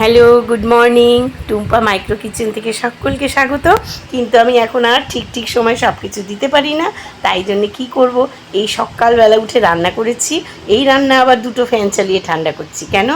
Hello good morning Tumpa micro kitchen থেকে সকলকে স্বাগত। কিন্তু আমি এখন আর ঠিক ঠিক সময় সব কিছু দিতে পারি না, তাই জন্য কি করব? এই সকালবেলা উঠে রান্না করেছি। এই রান্না আবার দুটো ফ্যান চালিয়ে ঠান্ডা করছি। কেন?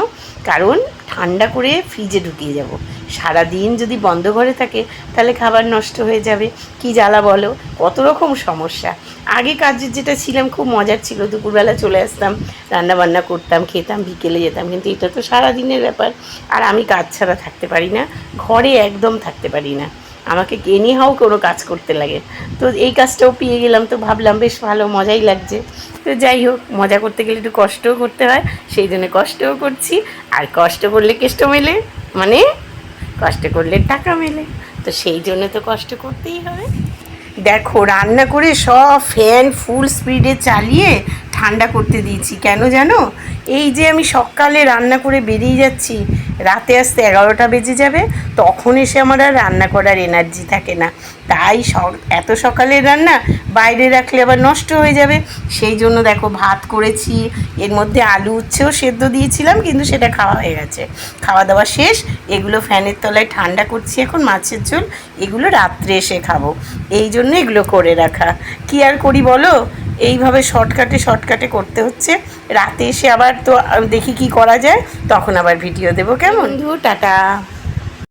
কারণ ঠান্ডা করে ফ্রিজে ঢুকিয়ে যাব। সারাদিন যদি বন্ধ ঘরে থাকে, তাহলে খাবার নষ্ট হয়ে যাবে। কি জ্বালা বলো? কত রকম সমস্যা। আগে কাজের যেটা ছিলাম, খুব মজার ছিল। দুপুরবেলা চলে আসতাম রান্না বান্না করতাম, খেতাম, বিকেলে যেতাম। কিন্তু এটা তো সারাদিনের ব্যাপার। আর আমি কাজ ছাড়া থাকতে পারি না, ঘরে একদম থাকতে পারি না। আমাকে এনি হাও কোনো কাজ করতে লাগে। তো এই কাজটাও পেয়ে গেলাম। তো ভাবলাম, বেশ ভালো, মজাই লাগছে। তো যাই হোক, মজা করতে গেলে একটু কষ্টও করতে হয়। সেই জন্য কষ্টও করছি। আর কষ্ট করলে কেষ্ট মেলে। মানে কষ্ট করলে টাকা মেলে। তো সেই জন্য তো কষ্ট করতেই হবে। দেখো, রান্না করে সব ফ্যান ফুল স্পিডে চালিয়ে ঠান্ডা করতে দিয়েছি। কেন জানো? এই যে আমি সকালে রান্না করে বেরিয়ে যাচ্ছি, রাতে আসতে এগারোটা বেজে যাবে, তখন এসে আমার আর রান্না করার এনার্জি থাকে না। তাই এত সকালের রান্না বাইরে রাখলে আবার নষ্ট হয়ে যাবে। সেই জন্য দেখো ভাত করেছি, এর মধ্যে আলু উচ্ছেও সেদ্ধ দিয়েছিলাম, কিন্তু সেটা খাওয়া হয়ে গেছে। খাওয়া দাওয়া শেষ, এগুলো ফ্যানের তলায় ঠান্ডা করছি এখন, মাছের ঝোল, এগুলো রাত্রে এসে খাব। এই জন্য এগুলো করে রাখা। কি আর করি বলো? এইভাবে শর্টকাটে শর্টকাটে করতে হচ্ছে। রাতে এসে আবার তো দেখি কি করা যায়, তখন আবার ভিডিও দেবো। কেমন? টাটা।